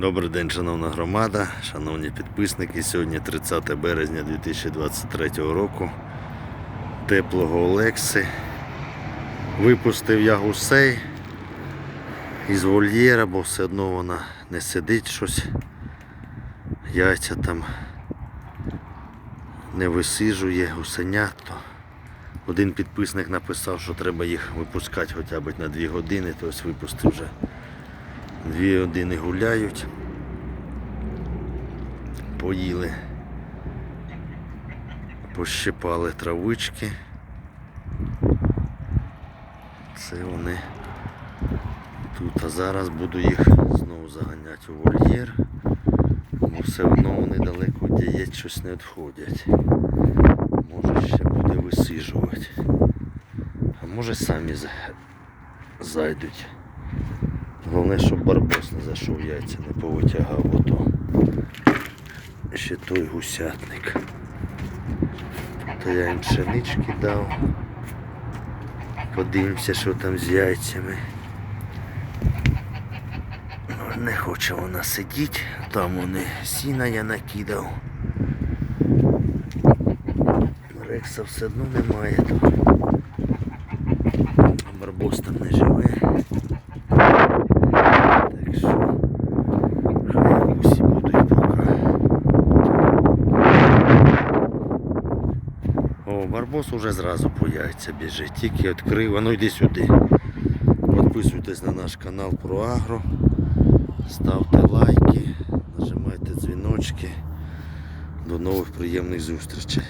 Добрий день, шановна громада, шановні підписники. Сьогодні 30 березня 2023 року. Теплого Олекси. Випустив я гусей із вольєра, бо все одно вона не сидить щось. Яйця там не висижує гусенят. Один підписник написав, що треба їх випускати хоча б на 2 години, тобто випустив вже. Дві години гуляють. Поїли. Пощипали травички. Це вони тут. А зараз буду їх знову заганяти у вольєр. Бо все одно вони далеко яєць щось не відходять. Може ще буде висижувати. А може самі зайдуть. Головне, щоб барбос не зайшов яйця, не повитягав ото. Ще той гусятник. То я їм пшенички дав. Подивимося, що там з яйцями. Ну, Не хоче вона сидіти, там вони сіна я накидав. Рекса все одно немає тут. А Барбос там не живе. Так що хай усі будуть поки. Барбос уже зразу по яйця біжить. Тільки відкрив, а ну йди сюди. Підписуйтесь на наш канал про агро. Ставте лайки, нажимайте дзвіночки. До нових приємних зустрічей.